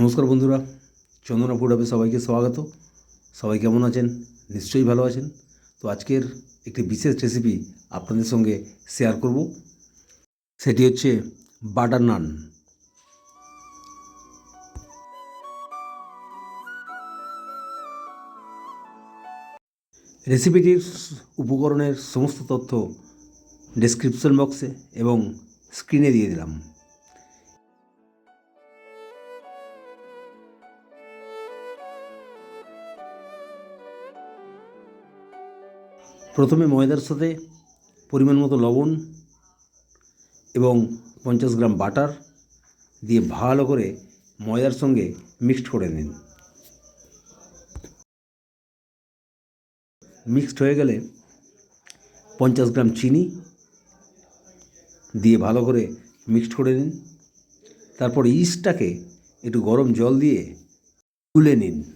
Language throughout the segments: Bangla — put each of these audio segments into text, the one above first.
নমস্কার বন্ধুরা, চন্দনা ফুড হাবে সবাইকে স্বাগত। সবাই কেমন আছেন? নিশ্চয়ই ভালো আছেন। তো আজকের একটি বিশেষ রেসিপি আপনাদের সঙ্গে শেয়ার করব। সেটি হচ্ছে বাটার নান রেসিপিটির উপকরণের সমস্ত তথ্য ডেসক্রিপশন বক্সে এবং স্ক্রিনে দিয়ে দিলাম। প্রথমে ময়দার সাথে পরিমাণ মতো লবণ এবং পঞ্চাশ গ্রাম বাটার দিয়ে ভালো করে ময়দার সঙ্গে মিক্সড করে নিন। মিক্সড হয়ে গেলে পঞ্চাশ গ্রাম চিনি দিয়ে ভালো করে মিক্সড করে নিন। তারপর ইস্টটাকে একটু গরম জল দিয়ে তুলে নিন।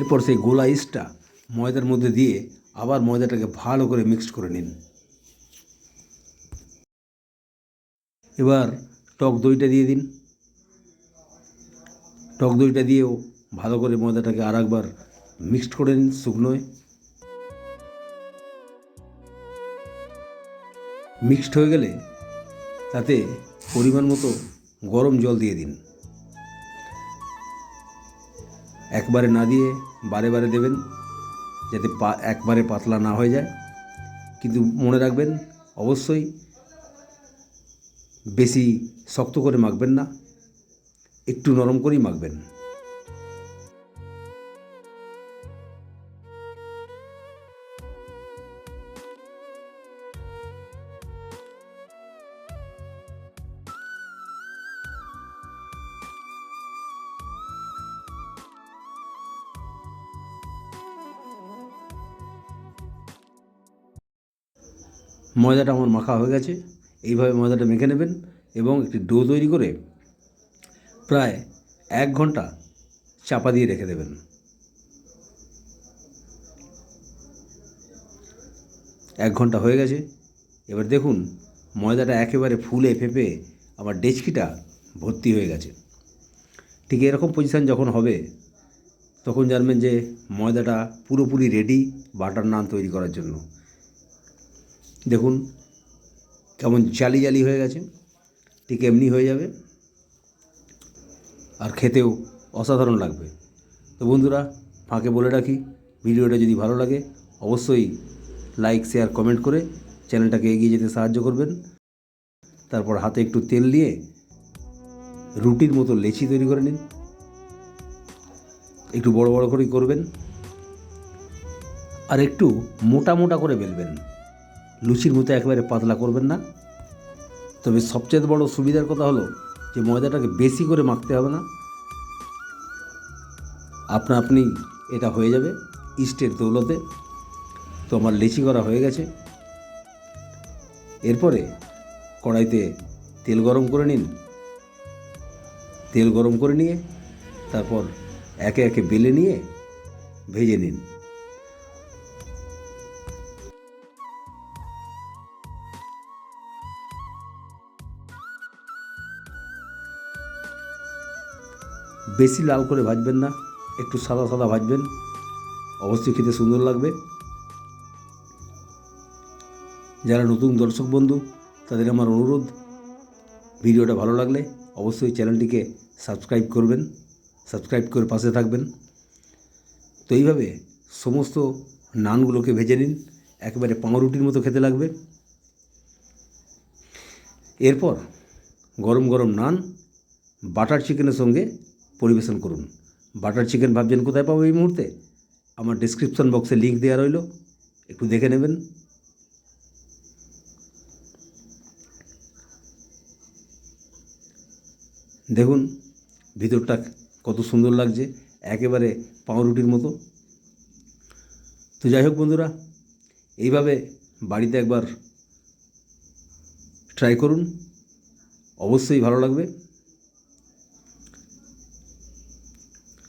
এরপর সেই গোলা ইস্টটা ময়দার মধ্যে দিয়ে আবার ময়দাটাকে ভালো করে মিক্সড করে নিন। এবার টক দইটা দিয়ে দিন। টক দইটা দিয়েও ভালো করে ময়দাটাকে আর একবার মিক্সড করে নিন শুকনোয়। মিক্সড হয়ে গেলে তাতে পরিমাণ মতো গরম জল দিয়ে দিন। একবারে না দিয়ে বারে বারে দেবেন, যাতে পা, একবারে পাতলা না হয়ে যায়। কিন্তু মনে রাখবেন, অবশ্যই বেশি শক্ত করে মাখবেন না, একটু নরম করেই মাখবেন। ময়দাটা আমার মাখা হয়ে গেছে। এইভাবে ময়দাটা মেখে নেবেন এবং একটি ডো তৈরি করে প্রায় এক ঘণ্টা চাপা দিয়ে রেখে দেবেন। এক ঘণ্টা হয়ে গেছে। এবার দেখুন, ময়দাটা একেবারে ফুলে ফেপে আমার ডেচকিটা ভর্তি হয়ে গেছে। ঠিক এরকম পজিশান যখন হবে, তখন জানবেন যে ময়দাটা পুরোপুরি রেডি বাটার নান তৈরি করার জন্য। দেখুন কেমন জালি জালি হয়ে গেছে, ঠিক এমনি হয়ে যাবে। আর খেতেও অসাধারণ লাগবে। তো বন্ধুরা, ফাঁকে বলে রাখি, ভিডিওটা যদি ভালো লাগে, অবশ্যই লাইক, শেয়ার, কমেন্ট করে চ্যানেলটাকে এগিয়ে যেতে সাহায্য করবেন। তারপর হাতে একটু তেল দিয়ে রুটির মতো লেচি তৈরি করে নিন। একটু বড় বড় করেই করবেন। আর একটু মোটা মোটা করে বেলবেন। লুচির মতো একেবারে পাতলা করবেন না। তবে সবচেয়ে বড় সুবিধার কথা হলো যে ময়দাটাকে বেশি করে মাখতে হবে না। আপনা আপনি এটা হয়ে যাবে ইস্টের দৌলতে। তো আমার লেচি করা হয়ে গেছে। এরপরে কড়াইতে তেল গরম করে নিন। তেল গরম করে নিয়ে তারপর একে একে বেলে নিয়ে ভেজে নিন। বেশি লাল করে ভাজবেন না, একটু সাদা সাদা ভাজবেন। অবশ্যই খেতে সুন্দর লাগবে। যারা নতুন দর্শক বন্ধু, তাদের আমার অনুরোধ, ভিডিওটা ভালো লাগলে অবশ্যই চ্যানেলটিকে সাবস্ক্রাইব করবেন, সাবস্ক্রাইব করে পাশে থাকবেন। তো এইভাবে সমস্ত নানগুলোকে ভেজে নিন, একেবারে পাউরুটির মতো খেতে লাগবে। এরপর গরম গরম নান, বাটার চিকেনের সঙ্গে পরিবেশন করুন। বাটার চিকেন ভাবছেন কোথায় পাবো এই মুহূর্তে? আমার ডিসক্রিপশন বক্সে লিঙ্ক দেওয়া রইল। একটু দেখে নেবেন। দেখুন, ভিতরটা কত সুন্দর লাগছে। একেবারে পাউরুটির মতো। তো যাই হোক বন্ধুরা, এইভাবে বাড়িতে একবার ট্রাই করুন। অবশ্যই ভালো লাগবে।